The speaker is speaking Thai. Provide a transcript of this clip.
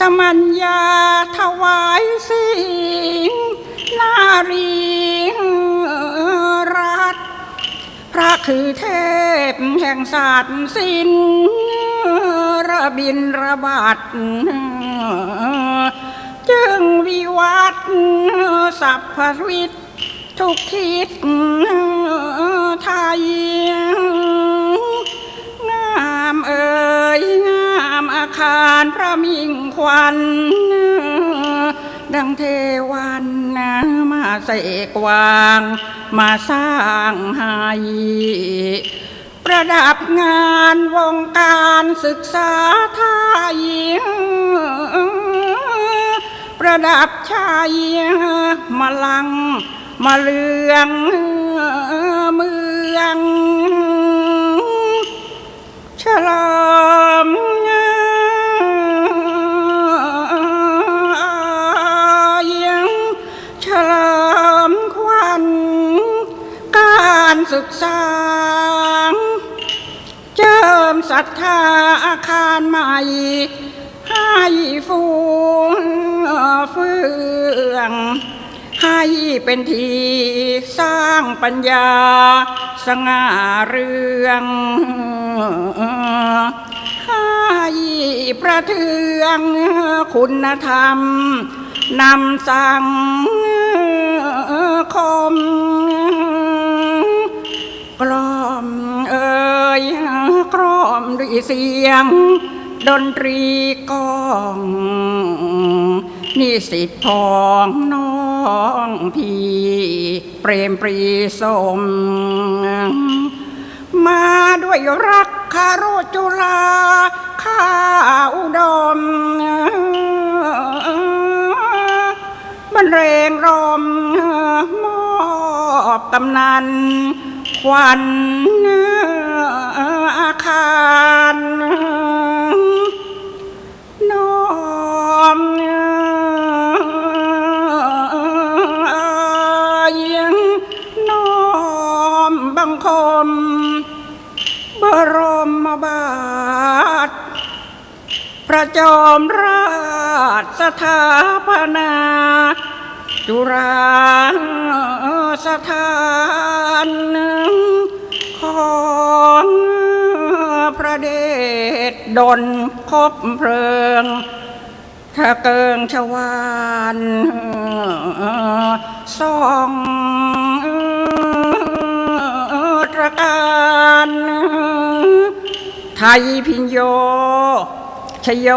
สมัญญาถวายสิ่งนารีรัตพระคือเทพแห่งศาสตร์ศิลป์ระบินระบาดจึงวิวัฒน์สัพพวิทย์ทุกทิศ วัน ดังเทวันมาเสกวาง มาสร้างให้ประดับงานวงการศึกษาไทยประดับชัยมาลังมาเลืองเมืองฉลามยัง ศึกษา เจิมศรัทธาอาคารใหม่ ให้ฟูเฟืองให้เป็นที่สร้างปัญญาสง่าเรืองให้ประเทืองคุณธรรมนำสังคม กล่อมเอ่ยกล่อมด้วยเสียง ดนตรีกองนิสิตพองน้องพี่เปรมปรีสม มาด้วยรักคารุจุลาข้าอุดมบรรเลงรมมอบตำนัน วันอาคารน้อมยังน้อมบังคม บรมบาทพระจอมราชสถาปนา จุฬาสถานของพระเดชดลคบเพลิงถ้าเกิงชวานสองตระการไทยพิญโยชโย